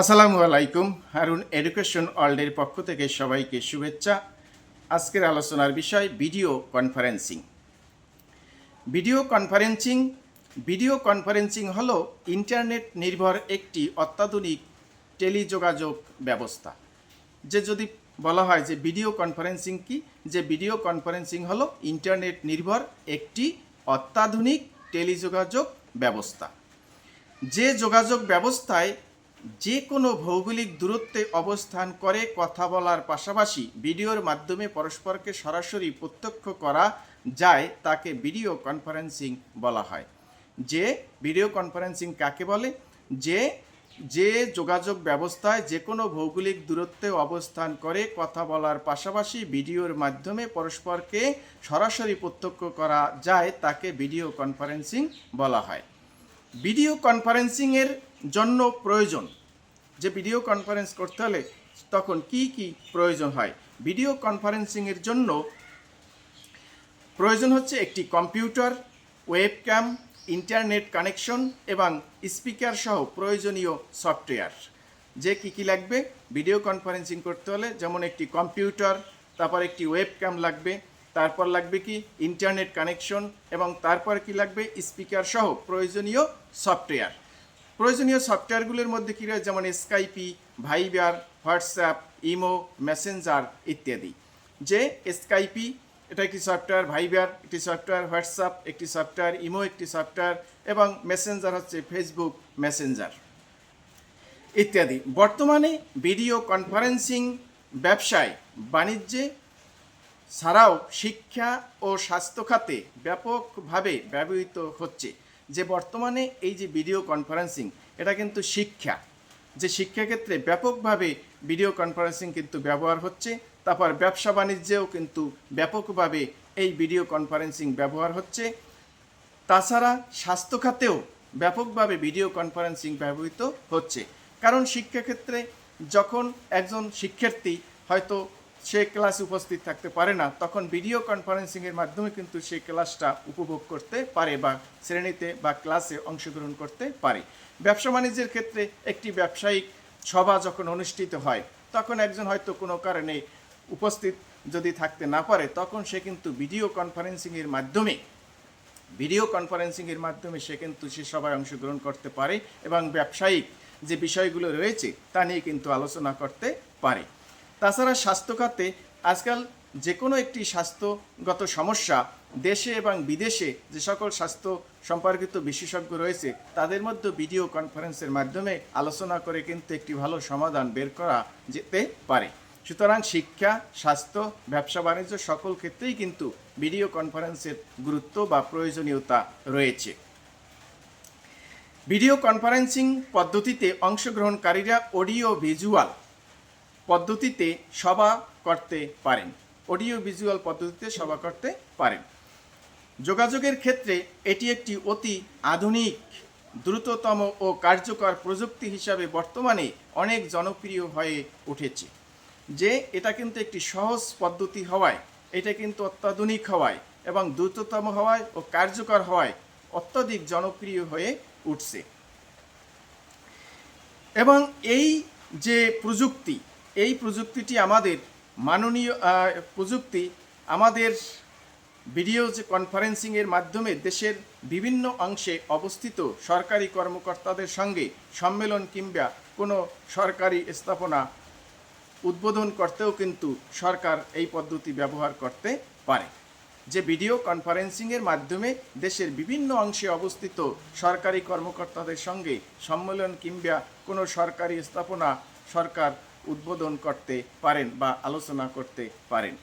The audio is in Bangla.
আসসালামু আলাইকুম, হারুন এডুকেশন ওয়ার্ল্ডের পক্ষ থেকে সবাইকে শুভেচ্ছা। আজকের আলোচনার বিষয় video conferencing. Video conferencing video conferencing হল ইন্টারনেট নির্ভর একটি অত্যাধুনিক টেলিযোগাযোগ ব্যবস্থা। যে যদি বলা হয় যে ভিডিও কনফারেন্সিং কি, যে ভিডিও কনফারেন্সিং হলো ইন্টারনেট নির্ভর একটি অত্যাধুনিক টেলিযোগাযোগ ব্যবস্থা। যে যোগাযোগ ব্যবস্থায় যে কোনো ভৌগোলিক দূরত্বে অবস্থান করে কথা বলার পাশাপাশি ভিডিওর মাধ্যমে পরস্পরকে সরাসরি প্রত্যক্ষ করা যায় তাকে ভিডিও কনফারেন্সিং বলা হয়। যে ভিডিও কনফারেন্সিং কাকে বলে? যে যে যোগাযোগ ব্যবস্থায় যে কোনো ভৌগোলিক দূরত্বে অবস্থান করে কথা বলার পাশাপাশি ভিডিওর মাধ্যমে পরস্পরকে সরাসরি প্রত্যক্ষ করা যায় তাকে ভিডিও কনফারেন্সিং বলা হয়। ভিডিও কনফারেন্সিংয়ের জন্য প্রয়োজন। যে ভিডিও কনফারেন্স করতে হলে তখন কি কি প্রয়োজন হয়? ভিডিও কনফারেন্সিংয়ের জন্য প্রয়োজন হচ্ছে একটি কম্পিউটার ওয়েবক্যাম ইন্টারনেট কানেকশন এবং স্পিকার সহ প্রয়োজনীয় সফটওয়্যার যে কি কি লাগবে? ভিডিও কনফারেন্সিং করতে হলে যেমন একটি কম্পিউটার তারপর একটি ওয়েবক্যাম লাগবে, তারপর লাগবে কি? ইন্টারনেট কানেকশন এবং তারপর কি লাগবে? স্পিকার সহ প্রয়োজনীয় সফটওয়্যার প্রয়োজনীয় সফটওয়্যারগুলোর মধ্যে কী রয়েছে? যেমন স্কাইপি ভাইবার হোয়াটসঅ্যাপ ইমো মেসেঞ্জার ইত্যাদি। যে স্কাইপি এটা একটি সফটওয়্যার ভাইবার একটি সফটওয়্যার হোয়াটসঅ্যাপ একটি সফটওয়্যার ইমো একটি সফটওয়্যার এবং মেসেঞ্জার হচ্ছে ফেসবুক মেসেঞ্জার ইত্যাদি। বর্তমানে ভিডিও কনফারেন্সিং ব্যবসায় বাণিজ্যে ছাড়াও শিক্ষা ও স্বাস্থ্য খাতে ব্যাপকভাবে ব্যবহৃত হচ্ছে। যে বর্তমানে এই যে ভিডিও কনফারেন্সিং, এটা কিন্তু শিক্ষা। যে শিক্ষাক্ষেত্রে ব্যাপকভাবে ভিডিও কনফারেন্সিং কিন্তু ব্যবহার হচ্ছে, তারপর ব্যবসা বাণিজ্যেও কিন্তু ব্যাপকভাবে এই ভিডিও কনফারেন্সিং ব্যবহার হচ্ছে। তাছাড়া স্বাস্থ্য খাতেও ব্যাপকভাবে ভিডিও কনফারেন্সিং ব্যবহৃত হচ্ছে। কারণ শিক্ষাক্ষেত্রে যখন একজন শিক্ষার্থী হয়তো সে ক্লাসে উপস্থিত থাকতে পারে না, তখন ভিডিও কনফারেন্সিংয়ের মাধ্যমে কিন্তু সেই ক্লাসটা উপভোগ করতে পারে বা শ্রেণীতে বা ক্লাসে অংশগ্রহণ করতে পারে। ব্যবসা বাণিজ্যের ক্ষেত্রে একটি ব্যবসায়িক সভা যখন অনুষ্ঠিত হয়, তখন একজন হয়তো কোনো কারণে উপস্থিত যদি থাকতে না পারে, তখন সে কিন্তু ভিডিও কনফারেন্সিংয়ের মাধ্যমে, ভিডিও কনফারেন্সিংয়ের মাধ্যমে সে কিন্তু সে সবাই অংশগ্রহণ করতে পারে এবং ব্যবসায়িক যে বিষয়গুলো রয়েছে তা নিয়ে কিন্তু আলোচনা করতে পারে। তাছাড়া স্বাস্থ্য খাতে আজকাল যে কোনো একটি স্বাস্থ্যগত সমস্যা, দেশে এবং বিদেশে যে সকল স্বাস্থ্য সম্পর্কিত বিশেষজ্ঞ রয়েছে, তাদের মধ্যে ভিডিও কনফারেন্সের মাধ্যমে আলোচনা করে কিন্তু একটি ভালো সমাধান বের করা যেতে পারে। সুতরাং শিক্ষা, স্বাস্থ্য, ব্যবসা বাণিজ্য সকল ক্ষেত্রেই কিন্তু ভিডিও কনফারেন্সের গুরুত্ব বা প্রয়োজনীয়তা রয়েছে। ভিডিও কনফারেন্সিং পদ্ধতিতে অংশগ্রহণকারীরা অডিও ভিজুয়াল পদ্ধতিতে সভা করতে পারেন। অডিও ভিজুয়াল পদ্ধতিতে সভা করতে পারেন। যোগাযোগের ক্ষেত্রে এটি একটি অতি আধুনিক, দ্রুততম ও কার্যকর প্রযুক্তি হিসাবে বর্তমানে অনেক জনপ্রিয় হয়ে উঠেছে। যে এটা কিন্তু একটি সহজ পদ্ধতি হওয়ায়, এটা কিন্তু অত্যাধুনিক হওয়ায় এবং দ্রুততম হওয়ায় ও কার্যকর হওয়ায় অত্যধিক জনপ্রিয় হয়ে উঠছে। এবং এই যে প্রযুক্তি এই প্রযুক্তিটি আমাদের মাননীয় প্রযুক্তি আমাদের ভিডিও কনফারেন্সিংয়ের মাধ্যমে দেশের বিভিন্ন অংশে অবস্থিত সরকারি কর্মকর্তাদের সঙ্গে সম্মেলন কিংবা কোনো সরকারি স্থাপনা উদ্বোধন করতেও কিন্তু সরকার এই পদ্ধতি ব্যবহার করতে পারে। যে ভিডিও কনফারেন্সিংয়ের মাধ্যমে দেশের বিভিন্ন অংশে অবস্থিত সরকারি কর্মকর্তাদের সঙ্গে সম্মেলন কিংবা কোনো সরকারি স্থাপনা সরকার উদ্বোধন করতে পারেন বা আলোচনা করতে পারেন।